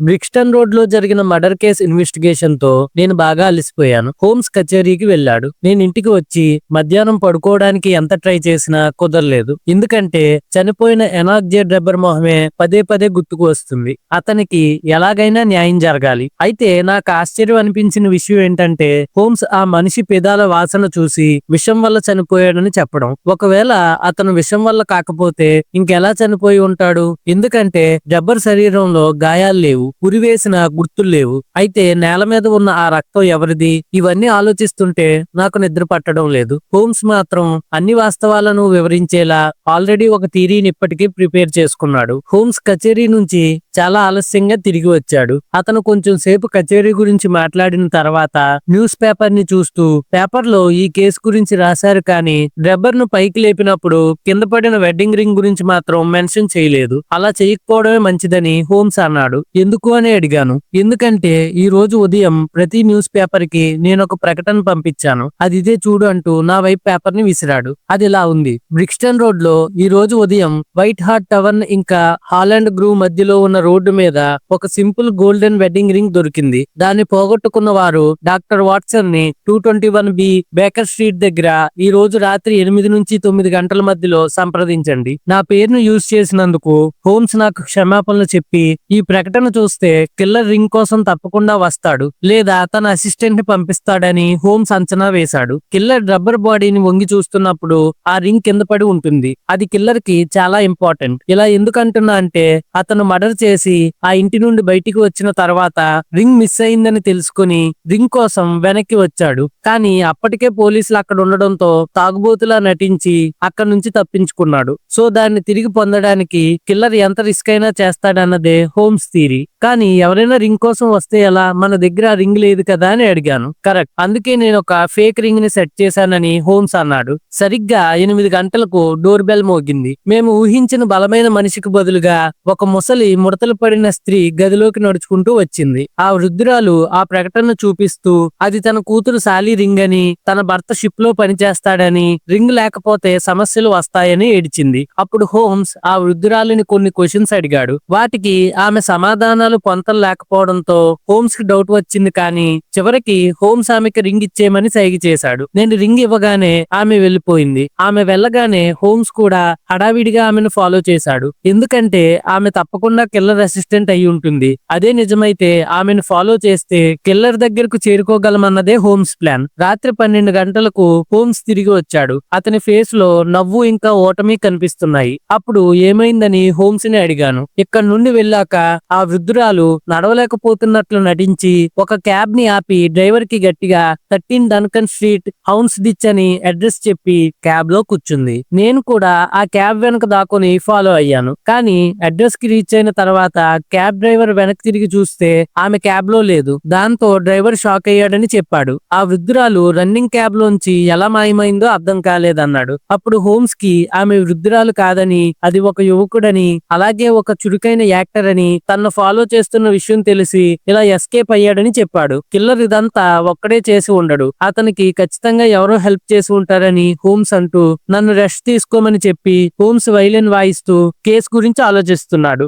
బ్రిక్స్టన్ రోడ్లో జరిగిన murder case ఇన్వెస్టిగేషన్తో నేను బాగా అలసిపోయాను. హోమ్స్ కచేరీకి వెళ్ళాడు. నేను ఇంటికి వచ్చి మధ్యాహ్నం పడుకోవడానికి ఎంత ట్రై చేసినా కుదరలేదు. ఎందుకంటే చనిపోయిన ఎనాక్ జే మొహమే పదే పదే గుర్తుకు వస్తుంది. అతనికి ఎలాగైనా న్యాయం జరగాలి. అయితే నాకు ఆశ్చర్యం అనిపించిన విషయం ఏంటంటే హోమ్స్ ఆ మనిషి పెదాల వాసన చూసి విషం వల్ల చనిపోయాడని చెప్పడం. ఒకవేళ అతను విషం వల్ల కాకపోతే ఇంకెలా చనిపోయి ఉంటాడు? ఎందుకంటే డబ్బర్ శరీరంలో గాయాలు లేవు. ఉరివేసిన గుర్తుల్లేవు అయితే నేల మీద ఉన్న ఆ రక్తం ఎవరిది? ఇవన్నీ ఆలోచిస్తుంటే నాకు నిద్ర పట్టడం లేదు. హోమ్స్ మాత్రం అన్ని వాస్తవాలను వివరించేలా ఆల్రెడీ ఒక థీరీని ఇప్పటికీ ప్రిపేర్ చేసుకున్నాడు. హోమ్స్ కచేరీ నుంచి చాలా ఆలస్యంగా తిరిగి వచ్చాడు. అతను కొంచెం సేపు కచేరీ గురించి మాట్లాడిన తర్వాత న్యూస్ పేపర్ని చూస్తూ పేపర్లో ఈ కేసు గురించి రాశారు కానీ డ్రెబ్బర్ను పైకి లేపినప్పుడు కింద పడిన వెడ్డింగ్ రింగ్ గురించి మాత్రం మెన్షన్ చేయలేదు. అలా చేయకపోవడమే మంచిదని హోమ్స్ అన్నాడు. ఎందుకు అని అడిగాను. ఎందుకంటే ఈ రోజు ఉదయం ప్రతి న్యూస్ పేపర్కి నేను ఒక ప్రకటన పంపించాను. అది ఇదే చూడు అంటూ నా వైపు పేపర్ని విసిరాడు. అది ఇలా ఉంది. బ్రిక్స్టన్ రోడ్లో ఈ రోజు ఉదయం వైట్ హార్ట్ టవర్ ఇంకా హాలండ్ గ్రూ మధ్యలో ఉన్న రోడ్డు మీద ఒక సింపుల్ గోల్డెన్ వెడ్డింగ్ రింగ్ దొరికింది. దాన్ని పోగొట్టుకున్న వారు doctor వాట్సన్ని two twenty one B Baker Street దగ్గర ఈ రోజు రాత్రి ఎనిమిది నుంచి తొమ్మిది గంటల మధ్యలో సంప్రదించండి. నా పేరును యూజ్ చేసినందుకు హోమ్స్ నాకు క్షమాపణలు చెప్పి ఈ ప్రకటన చూస్తే కిల్లర్ రింగ్ కోసం తప్పకుండా వస్తాడు లేదా తన అసిస్టెంట్ని పంపిస్తాడని హోమ్స్ అంచనా వేశాడు. కిల్లర్ రబ్బర్ బాడీని వంగి చూస్తున్నప్పుడు ఆ రింగ్ కింద పడి ఉంటుంది. అది కిల్లర్కి చాలా ఇంపార్టెంట్. ఇలా ఎందుకంటున్నా అంటే అతను మర్డర్ చేసి ఆ ఇంటి నుండి బయటికి వచ్చిన తర్వాత రింగ్ మిస్ అయిందని తెలుసుకుని రింగ్ కోసం వెనక్కి వచ్చాడు. కానీ అప్పటికే పోలీసులు అక్కడ ఉండడంతో తాగుబోతులా నటించి అక్కడ నుంచి తప్పించుకున్నాడు. సో దాన్ని తిరిగి పొందడానికి కిల్లర్ ఎంత రిస్క్ అయినా చేస్తాడన్నదే హోమ్స్ థీరీ కానీ ఎవరైనా రింగ్ కోసం వస్తే ఎలా? మన దగ్గర రింగ్ లేదు కదా అని అడిగాను. కరెక్ట్. అందుకే నేను ఒక ఫేక్ రింగ్ని సెట్ చేశానని హోమ్స్ అన్నాడు. సరిగ్గా ఎనిమిది గంటలకు డోర్ బెల్ మోగింది. మేము ఊహించిన బలమైన మనిషికి బదులుగా ఒక ముసలి ముడతలు పడిన స్త్రీ గదిలోకి నడుచుకుంటూ వచ్చింది. ఆ వృద్ధురాలు ఆ ప్రకటన చూపిస్తూ అది తన కూతురు సాలీ రింగ్ అని తన భర్త షిప్లో పనిచేస్తాడని రింగ్ లేకపోతే సమస్యలు వస్తాయని ఏడిచింది. అప్పుడు హోమ్స్ ఆ వృద్ధురాలిని కొన్ని క్వశ్చన్స్ అడిగాడు. వాటికి ఆమె సమాధానం వాహనాలు పొంతలు లేకపోవడంతో హోమ్స్కి డౌట్ వచ్చింది కానీ చివరికి హోమ్స్ ఆమెకి రింగ్ ఇచ్చేయమని సైగి చేశాడు. నేను రింగ్ ఇవ్వగానే ఆమె వెళ్ళిపోయింది ఆమె వెళ్ళగానే హోమ్స్ కూడా హడావిడిగా ఆమెను ఫాలో చేశాడు. ఎందుకంటే ఆమె తప్పకుండా కిల్లర్ అసిస్టెంట్ అయి ఉంటుంది. అదే నిజమైతే ఆమెను ఫాలో చేస్తే కిల్లర్ దగ్గరకు చేరుకోగలమన్నదే హోమ్స్ ప్లాన్. రాత్రి పన్నెండు గంటలకు హోమ్స్ తిరిగి వచ్చాడు. అతని ఫేస్లో నవ్వు ఇంకా ఓటమి కనిపిస్తున్నాయి. అప్పుడు ఏమైందని హోమ్స్ని అడిగాను. ఇక్కడ నుండి వెళ్ళాక ఆ వృద్ధుడు వృద్ధురాలు నడవలేకపోతున్నట్లు నటించి ఒక క్యాబ్ని ఆపి డ్రైవర్కి గట్టిగా thirteen Duncan street Houndsditch అని అడ్రస్ చెప్పి క్యాబ్లో కూర్చుంది. నేను కూడా ఆ క్యాబ్ వెనక దాక్కుని ఫాలో అయ్యాను. కానీ అడ్రస్కి రీచ్ అయిన తర్వాత క్యాబ్ డ్రైవర్ వెనక్కి తిరిగి చూస్తే ఆమె క్యాబ్లో లేదు. దాంతో డ్రైవర్ షాక్ అయ్యాడని చెప్పాడు. ఆ వృద్ధురాలు రన్నింగ్ క్యాబ్ లోంచి ఎలా మాయమైందో అర్థం కాలేదన్నాడు. అప్పుడు హోమ్స్కి ఆమె వృద్ధురాలు కాదని అది ఒక యువకుడని అలాగే ఒక చురుకైన యాక్టర్ అని తన ఫాలో చేస్తున్న విషయం తెలిసి ఇలా ఎస్కేప్ అయ్యాడని చెప్పాడు. కిల్లర్ ఇదంతా ఒక్కడే చేసి ఉండడు. అతనికి ఖచ్చితంగా ఎవరో హెల్ప్ చేసి ఉంటారని హోమ్స్ అంటూ నన్ను రెస్ట్ తీసుకోమని చెప్పి హోమ్స్ వైలిన్ వాయిస్తూ కేసు గురించి ఆలోచిస్తున్నాడు.